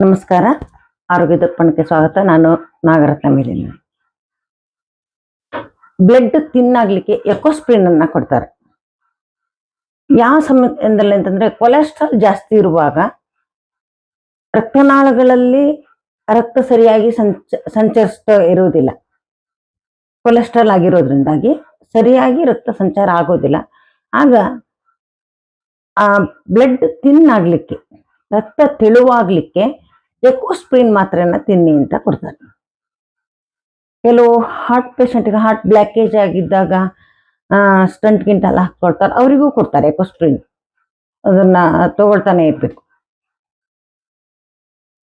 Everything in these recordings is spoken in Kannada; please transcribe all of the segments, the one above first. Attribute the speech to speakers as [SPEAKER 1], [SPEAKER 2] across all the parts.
[SPEAKER 1] ನಮಸ್ಕಾರ. ಆರೋಗ್ಯ ದರ್ಪಣಕ್ಕೆ ಸ್ವಾಗತ. ನಾನು ನಾಗರತ್ನ ಮೇಲಿನ ಬ್ಲಡ್ ತಿನ್ನಾಗ್ಲಿಕ್ಕೆ ಎಕೋಸ್ಪ್ರಿನ್ ಅನ್ನ ಕೊಡ್ತಾರೆ. ಯಾವ ಸಮಯದಲ್ಲಿ ಅಂತಂದ್ರೆ ಕೊಲೆಸ್ಟ್ರಾಲ್ ಜಾಸ್ತಿ ಇರುವಾಗ ರಕ್ತನಾಳಗಳಲ್ಲಿ ರಕ್ತ ಸರಿಯಾಗಿ ಸಂಚ, ಸಂಚರಿಸ್ತಾ ಇರುವುದಿಲ್ಲ. ಕೊಲೆಸ್ಟ್ರಾಲ್ ಆಗಿರೋದ್ರಿಂದಾಗಿ ಸರಿಯಾಗಿ ರಕ್ತ ಸಂಚಾರ ಆಗೋದಿಲ್ಲ. ಆಗ ಆ ಬ್ಲಡ್ ತಿನ್ನಾಗ್ಲಿಕ್ಕೆ ರಕ್ತ ತೆಳುವಾಗ್ಲಿಕ್ಕೆ ಎಕೋಸ್ಪ್ರಿನ್ ಮಾತ್ರೆನ ತಿನ್ನಿ ಅಂತ ಕೊಡ್ತಾರೆ. ಕೆಲವು ಹಾರ್ಟ್ ಪೇಷಂಟ್ಗೆ ಹಾರ್ಟ್ ಬ್ಲಾಕೇಜ್ ಆಗಿದ್ದಾಗ ಸ್ಟಂಟ್ ಗಿಂಟೆಲ್ಲ ಹಾಕೊಳ್ತಾರೆ ಅವರಿಗೂ ಕೊಡ್ತಾರೆ ಎಕೋಸ್ಪ್ರಿನ್ ಅದನ್ನ ತಗೊಳ್ತಾನೆ ಇರ್ಬೇಕು.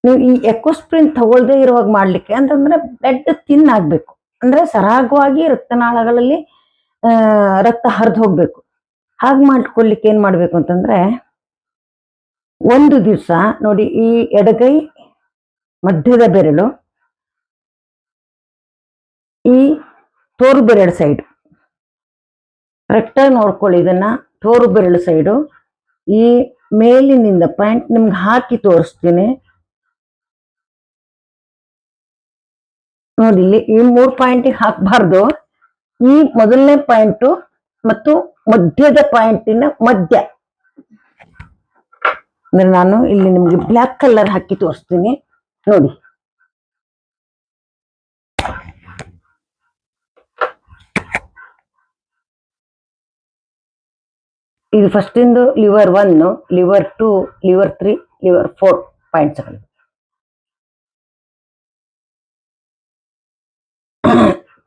[SPEAKER 1] ನೀವು ಈ ಎಕೋಸ್ಪ್ರಿನ್ ತಗೊಳ್ದೇ ಇರುವಾಗ ಮಾಡ್ಲಿಕ್ಕೆ ಅಂತಂದ್ರೆ ಬ್ಲಡ್ ತಿನ್ ಆಗ್ಬೇಕು ಅಂದ್ರೆ ಸರಾಗವಾಗಿ ರಕ್ತನಾಳಗಳಲ್ಲಿ ರಕ್ತ ಹರಿದು ಹೋಗ್ಬೇಕು. ಹಾಗೆ ಮಾಡ್ಕೊಳ್ಲಿಕ್ಕೆ ಏನು ಮಾಡಬೇಕು ಅಂತಂದರೆ, ಒಂದು ದಿವಸ ನೋಡಿ ಈ ಎಡಗೈ, ಮಧ್ಯದ ಬೆರಳು, ಈ ತೋರು ಬೆರಳು ಸೈಡ್ ಕರೆಕ್ಟಾಗಿ ನೋಡ್ಕೊಳ್ಳಿ ಇದನ್ನ, ತೋರು ಬೆರಳು ಸೈಡು ಈ ಮೇಲಿನಿಂದ ಪಾಯಿಂಟ್ ನಿಮ್ಗೆ ಹಾಕಿ ತೋರಿಸ್ತೀನಿ. ನೋಡಿ ಇಲ್ಲಿ ಈ ಮೂರು ಪಾಯಿಂಟಿಗೆ ಹಾಕಬಾರ್ದು. ಈ ಮೊದಲನೇ ಪಾಯಿಂಟು ಮತ್ತು ಮಧ್ಯದ ಪಾಯಿಂಟಿನ ಮಧ್ಯ. ಅಂದ್ರೆ ನಾನು ಇಲ್ಲಿ ನಿಮ್ಗೆ ಬ್ಲ್ಯಾಕ್ ಕಲರ್ ಹಾಕಿ ತೋರಿಸ್ತೀನಿ. ನೋಡಿ. ಇದು ಫಸ್ಟ್ ಇಂದು liver one liver two liver three liver four points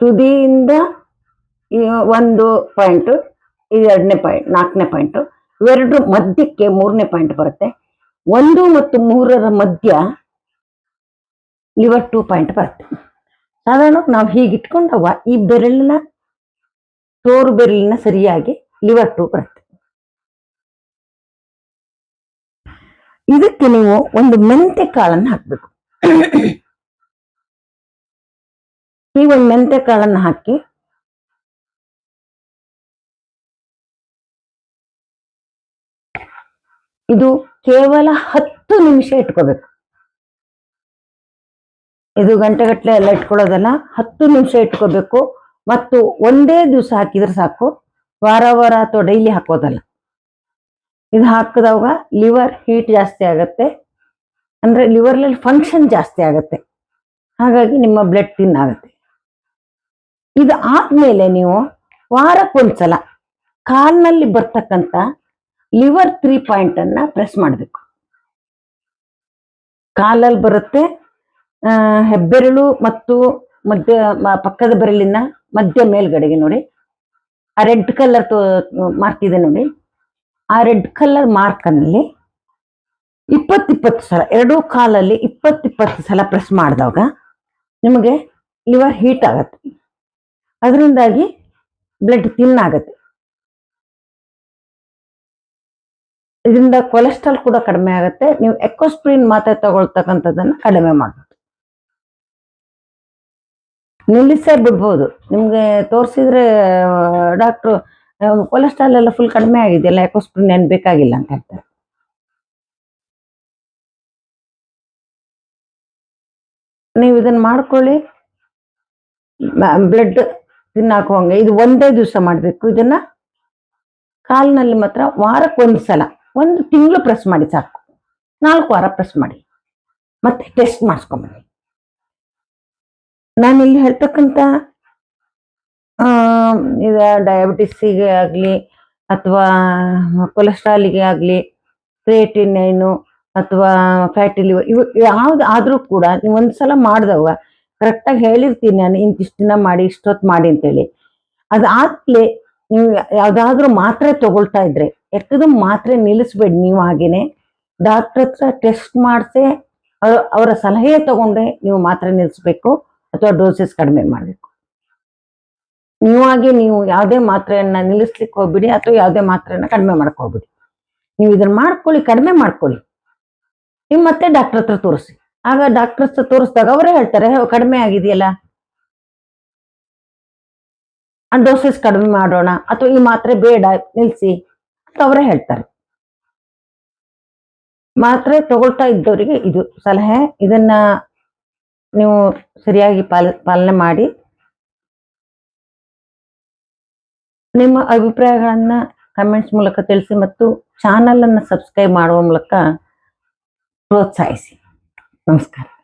[SPEAKER 1] ತುದಿಯಿಂದ ಒಂದು ಪಾಯಿಂಟ್ ಎರಡನೇ ಪಾಯಿಂಟ್ ನಾಲ್ಕನೇ ಪಾಯಿಂಟ್ ಇವೆರಡರ ಮಧ್ಯಕ್ಕೆ ಮೂರನೇ ಪಾಯಿಂಟ್ ಬರುತ್ತೆ. ಒಂದು ಮತ್ತು ಮೂರರ ಮಧ್ಯ ಲಿವರ್ ಟೂ ಪಾಯಿಂಟ್ ಬರುತ್ತೆ. ಸಾಧಾರಣ ನಾವು ಹೀಗೆ ಇಟ್ಕೊಂಡವ ಈ ಬೆರಳಿನ ತೋರು ಬೆರಳಿನ ಸರಿಯಾಗಿ ಲಿವರ್ ಟೂ ಬರುತ್ತೆ. ಇದಕ್ಕೆ ನೀವು ಒಂದು ಮೆಂತೆ ಕಾಳನ್ನು ಹಾಕ್ಬೇಕು. ಈ ಒಂದು ಮೆಂತೆ ಕಾಳನ್ನು ಹಾಕಿ ಇದು ಕೇವಲ ಹತ್ತು ನಿಮಿಷ ಇಟ್ಕೋಬೇಕು. ಇದು ಗಂಟೆಗಟ್ಟಲೆ ಎಲ್ಲ ಇಟ್ಕೊಳ್ಳೋದಲ್ಲ, ಹತ್ತು ನಿಮಿಷ ಇಟ್ಕೋಬೇಕು ಮತ್ತು ಒಂದೇ ದಿವಸ ಹಾಕಿದ್ರೆ ಸಾಕು. ವಾರ ವಾರ ಅಥವಾ ಡೈಲಿ ಹಾಕೋದಲ್ಲ. ಇದು ಹಾಕಿದಾಗ ಲಿವರ್ ಹೀಟ್ ಜಾಸ್ತಿ ಆಗುತ್ತೆ. ಅಂದ್ರೆ ಲಿವರ್ನಲ್ಲಿ ಫಂಕ್ಷನ್ ಜಾಸ್ತಿ ಆಗತ್ತೆ. ಹಾಗಾಗಿ ನಿಮ್ಮ ಬ್ಲಡ್ ತಿನ್ ಆಗುತ್ತೆ. ಇದು ಆದ್ಮೇಲೆ ನೀವು ವಾರಕ್ಕೊಂದ್ಸಲ ಕಾಲ್ನಲ್ಲಿ ಬರ್ತಕ್ಕಂಥ ಲಿವರ್ ತ್ರೀ ಪಾಯಿಂಟ್ ಅನ್ನ ಪ್ರೆಸ್ ಮಾಡಬೇಕು. ಕಾಲಲ್ಲಿ ಬರುತ್ತೆ ಹೆಬ್ಬೆರಳು ಮತ್ತು ಮಧ್ಯ ಪಕ್ಕದ ಬೆರಳಿನ ಮಧ್ಯ ಮೇಲ್ಗಡೆಗೆ ನೋಡಿ. ಆ ರೆಡ್ ಕಲರ್ ಮಾರ್ಕ್ ಇದೆ ನೋಡಿ. ಆ ರೆಡ್ ಕಲರ್ ಮಾರ್ಕ್ನಲ್ಲಿ ಇಪ್ಪತ್ತಿಪ್ಪತ್ತು ಸಲ, ಎರಡೂ ಕಾಲಲ್ಲಿ ಇಪ್ಪತ್ತಿಪ್ಪತ್ತು ಸಲ ಪ್ರೆಸ್ ಮಾಡಿದಾಗ ನಿಮಗೆ ಲಿವರ್ ಹೀಟ್ ಆಗತ್ತೆ. ಅದರಿಂದಾಗಿ ಬ್ಲಡ್ ತಿನ್ ಇದರಿಂದ ಕೊಲೆಸ್ಟ್ರಾಲ್ ಕೂಡ ಕಡಿಮೆ ಆಗುತ್ತೆ. ನೀವು ಎಕೋಸ್ಪ್ರಿನ್ ಮಾತ್ರೆ ತಗೊಳ್ತಕ್ಕಂಥದ್ದನ್ನು ಕಡಿಮೆ ಮಾಡ್ಬೋದು. ನಿಲ್ಲಿಸೇ ಬಿಡ್ಬೋದು. ನಿಮಗೆ ತೋರಿಸಿದ್ರೆ ಡಾಕ್ಟ್ರು ಕೊಲೆಸ್ಟ್ರಾಲ್ ಎಲ್ಲ ಫುಲ್ ಕಡಿಮೆ ಆಗಿದೆಯಲ್ಲ ಎಕೋಸ್ಪ್ರಿನ್ ಏನು ಬೇಕಾಗಿಲ್ಲ ಅಂತ ಹೇಳ್ತಾರೆ. ನೀವು ಇದನ್ನು ಮಾಡ್ಕೊಳ್ಳಿ. ಬ್ಲಡ್ ತಿನ್ನಾಕುವಂಗೆ. ಇದು ಒಂದೇ ದಿವಸ ಮಾಡಬೇಕು. ಇದನ್ನು ಕಾಲಿನಲ್ಲಿ ಮಾತ್ರ ವಾರಕ್ಕೆ ಒಂದು ಸಲ ಒಂದು ತಿಂಗಳು ಪ್ರೆಸ್ ಮಾಡಿ ಸಾಕು. ನಾಲ್ಕು ವಾರ ಪ್ರೆಸ್ ಮಾಡಿ. ಮತ್ತೆ ಟೆಸ್ಟ್ ಮಾಡಿಸ್ಕೊಂಬನ್ನಿ. ನಾನು ಇಲ್ಲಿ ಹೇಳ್ತಕ್ಕಂಥ ಇದು ಡಯಾಬಿಟಿಸ್ಸಿಗೆ ಆಗಲಿ ಅಥವಾ ಕೊಲೆಸ್ಟ್ರಾಲಿಗೆ ಆಗಲಿ ಕ್ರಿಯೇಟಿನೈನು ಅಥವಾ ಫ್ಯಾಟಿ ಲಿವರ್ ಇವು ಯಾವ್ದು ಆದರೂ ಕೂಡ ನೀವು ಒಂದ್ಸಲ ಮಾಡಿದವ ಕರೆಕ್ಟಾಗಿ ಹೇಳಿರ್ತೀನಿ ನಾನು ಇಂತಿಷ್ಟು ದಿನ ಮಾಡಿ ಇಷ್ಟೊತ್ತು ಮಾಡಿ ಅಂತೇಳಿ. ಅದಾದ್ಮೇಲೆ ನೀವು ಯಾವುದಾದ್ರೂ ಮಾತ್ರೆ ತಗೊಳ್ತಾ ಇದ್ರೆ ಯಾಕಂದ್ರೆ ಮಾತ್ರೆ ನಿಲ್ಲಿಸ್ಬೇಡಿ ನೀವು ಹಾಗೇನೆ. ಡಾಕ್ಟರ್ ಹತ್ರ ಟೆಸ್ಟ್ ಮಾಡಿಸಿ ಅವರ ಸಲಹೆ ತಗೊಂಡೆ ನೀವು ಮಾತ್ರೆ ನಿಲ್ಲಿಸ್ಬೇಕು ಅಥವಾ ಡೋಸಸ್ ಕಡಿಮೆ ಮಾಡಬೇಕು. ನೀವಾಗಿ ನೀವು ಯಾವುದೇ ಮಾತ್ರೆಯನ್ನ ನಿಲ್ಲಿಸ್ಲಿಕ್ಕೆ ಹೋಗ್ಬಿಡಿ ಅಥವಾ ಯಾವುದೇ ಮಾತ್ರೆಯನ್ನ ಕಡಿಮೆ ಮಾಡ್ಕೋಬಿಡಿ ನೀವು ಇದನ್ನ ಮಾಡ್ಕೊಳ್ಳಿ, ಕಡಿಮೆ ಮಾಡ್ಕೊಳ್ಳಿ. ನೀವು ಮತ್ತೆ ಡಾಕ್ಟರ್ ಹತ್ರ ತೋರಿಸಿ. ಆಗ ಡಾಕ್ಟರ್ ಹತ್ರ ತೋರಿಸಿದಾಗ ಅವರೇ ಹೇಳ್ತಾರೆ ಕಡಿಮೆ ಆಗಿದೆಯಲ್ಲ. ಆ ಡೋಸಸ್ ಕಡಿಮೆ ಮಾಡೋಣ. ಅಥವಾ ಈ ಮಾತ್ರೆ ಬೇಡ, ನಿಲ್ಲಿಸಿ. ಅಂತ ಅವರೇ ಹೇಳ್ತಾರೆ. ಮಾತ್ರೆ ತಗೊಳ್ತಾ ಇದ್ದವರಿಗೆ ಇದು ಸಲಹೆ. ಇದನ್ನ ನೀವು ಸರಿಯಾಗಿ ಪಾಲ, ಪಾಲನೆ ಮಾಡಿ. ನಿಮ್ಮ ಅಭಿಪ್ರಾಯಗಳನ್ನ ಕಮೆಂಟ್ಸ್ ಮೂಲಕ ತಿಳಿಸಿ ಮತ್ತು ಚಾನಲ್ ಅನ್ನ ಸಬ್ಸ್ಕ್ರೈಬ್ ಮಾಡುವ ಮೂಲಕ ಪ್ರೋತ್ಸಾಹಿಸಿ. ನಮಸ್ಕಾರ.